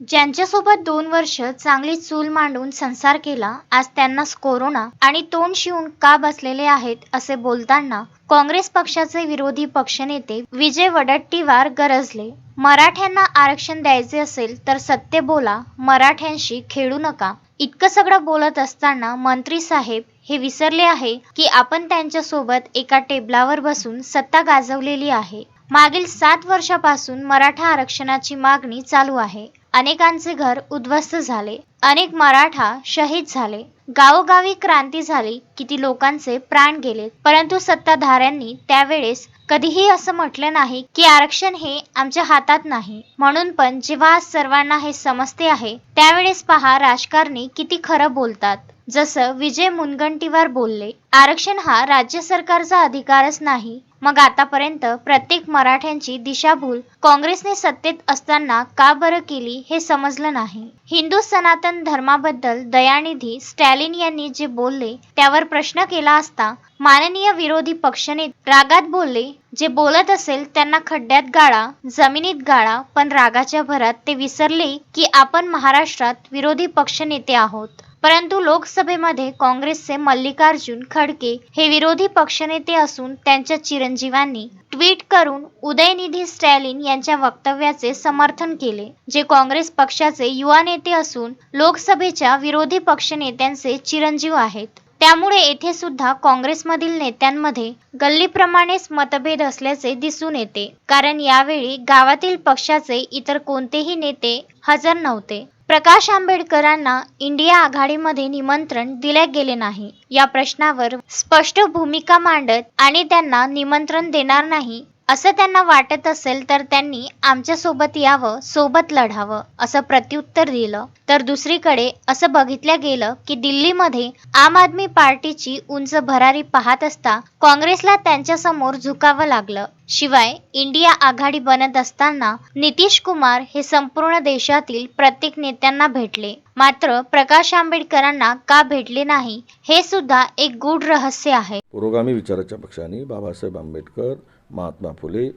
ज्यांच्यासोबत दोन वर्ष चांगली चूल मांडून संसार केला आज त्यांनाच कोरोना आणि तोंड शिवून का बसलेले आहेत असे बोलताना काँग्रेस पक्षाचे विरोधी पक्षनेते विजय वडट्टीवार गरजले मराठ्यांना आरक्षण द्यायचे असेल तर सत्य बोला मराठ्यांशी खेळू नका. इतकं सगळं बोलत असताना मंत्री साहेब हे विसरले आहे की आपण त्यांच्यासोबत एका टेबलावर बसून सत्ता गाजवलेली आहे. मागील सात वर्षापासून मराठा आरक्षणाची मागणी चालू आहे. अनेकांचे घर उद्ध्वस्त झाले. अनेक मराठा शहीद झाले. गावोगावी क्रांती झाली किती लोकांचे प्राण गेले. परंतु सत्ताधाऱ्यांनी त्यावेळेस कधीही असं म्हटलं नाही की आरक्षण हे आमच्या हातात नाही. म्हणून पण जेव्हा आज सर्वांना हे समजते आहे त्यावेळेस पहा राजकारणी किती खरं बोलतात. जसं विजय मुनगंटीवार बोलले आरक्षण हा राज्य सरकारचा अधिकारच नाही. मग आतापर्यंत प्रत्येक मराठ्यांची दिशाभूल काँग्रेसने सत्तेत असताना का बरं केली हे समजलं नाही. हिंदू सनातन धर्माबद्दल दयानिधी स्टॅलिन यांनी जे बोलले त्यावर प्रश्न केला असता माननीय विरोधी पक्षनेते रागात बोलले जे बोलत असेल त्यांना खड्ड्यात गाळा जमिनीत गाळा पण रागाच्या भरात ते विसरले की आपण महाराष्ट्रात विरोधी पक्षनेते आहोत. परंतु लोकसभेमध्ये काँग्रेसचे मल्लिकार्जुन खडके हे विरोधी पक्षनेते असून त्यांच्या चिरंजीवांनी ट्विट करून उदयनिधी स्टॅलिन यांच्या वक्तव्याचे समर्थन केले जे काँग्रेस पक्षाचे युवा नेते असून लोकसभेच्या विरोधी पक्षनेत्यांचे चिरंजीव आहेत. त्यामुळे येथे सुद्धा काँग्रेसमधील नेत्यांमध्ये गल्लीप्रमाणेच मतभेद असल्याचे दिसून येते कारण यावेळी गावातील पक्षाचे इतर कोणतेही नेते हजर नव्हते. प्रकाश आंबेडकरांना इंडिया आघाडीमध्ये निमंत्रण दिले गेले नाही. या प्रश्नावर स्पष्ट भूमिका मांडत आणि त्यांना निमंत्रण देणार नाही असं त्यांना वाटत असेल तर त्यांनी आमच्यासोबत यावं सोबत लढावं असं प्रत्युत्तर दिलं. तर दुसरीकडे असं बघितलं गेलं की दिल्लीमध्ये आम आदमी पार्टीची उंच भरारी पाहत असता काँग्रेसला त्यांच्यासमोर झुकावं लागलं. शिवाय इंडिया आघाडी बनत असताना नितीश कुमार हे संपूर्ण देशातील प्रत्येक नेत्यांना भेटले. मात्र प्रकाश आंबेडकरांना का भेटले नाही हे सुद्धा एक गूढ रहस्य आहे. पुरोगामी विचाराच्या पक्षाने बाबासाहेब आंबेडकर महात्मा फुले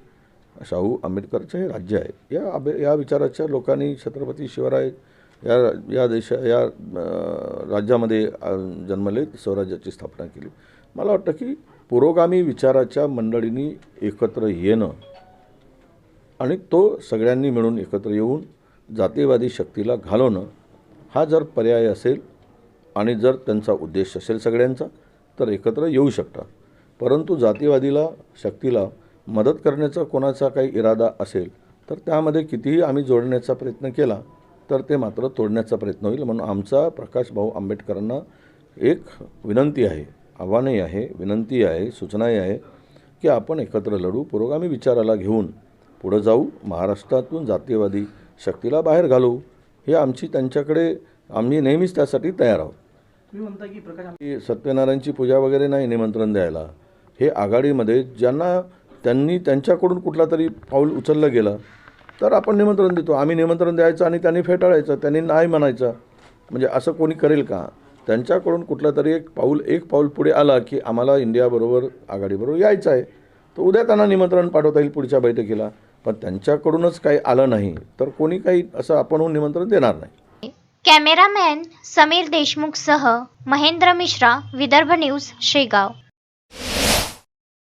शाहू आंबेडकरचे हे राज्य आहे. या अभे या विचाराच्या लोकांनी छत्रपती शिवराय या या देशा या राज्यामध्ये जन्मले स्वराज्याची स्थापना केली. मला वाटतं की पुरोगामी विचाराच्या मंडळींनी एकत्र येणं आणि तो सगळ्यांनी मिळून एकत्र येऊन जातीवादी शक्तीला घालवणं हा जर पर्याय असेल आणि जर त्यांचा उद्देश असेल सगळ्यांचा तर एकत्र येऊ शकतात. परंतु जातीवादीला शक्तीला मदत करण्याचा कोणाचा काही इरादा असेल तर त्यामध्ये कितीही आम्ही जोडण्याचा प्रयत्न केला तर ते मात्र तोडण्याचा प्रयत्न होईल म्हणून आमचा प्रकाश भाऊ आंबेडकरांना एक विनंती आहे आव्हानही आहे विनंती आहे सूचनाही आहे की आपण एकत्र लढू पुरोगामी विचाराला घेऊन पुढं जाऊ महाराष्ट्रातून जातीयवादी शक्तीला बाहेर घालू हे आमची त्यांच्याकडे आम्ही नेहमीच त्यासाठी तयार आहोत. तुम्ही म्हणता की प्रकाश सत्यनारायणची पूजा वगैरे नाही निमंत्रण द्यायला. हे आघाडीमध्ये ज्यांना त्यांनी त्यांच्याकडून कुठला तरी पाऊल उचललं गेलं तर आपण निमंत्रण देतो. आम्ही निमंत्रण द्यायचं आणि त्यांनी फेटाळायचं त्यांनी नाही म्हणायचं. म्हणजे असं कोणी करेल का? त्यांच्याकडून कुठलं तरी एक पाऊल एक पाऊल पुढे आला की आम्हाला इंडियाबरोबर आघाडीबरोबर यायचं आहे. तर उद्या त्यांना निमंत्रण पाठवता येईल पुढच्या बैठकीला. पण त्यांच्याकडूनच काही आलं नाही तर कोणी काही असं आपणहून निमंत्रण देणार नाही. कॅमेरामॅन समीर देशमुखसह महेंद्र मिश्रा विदर्भ न्यूज शेगाव.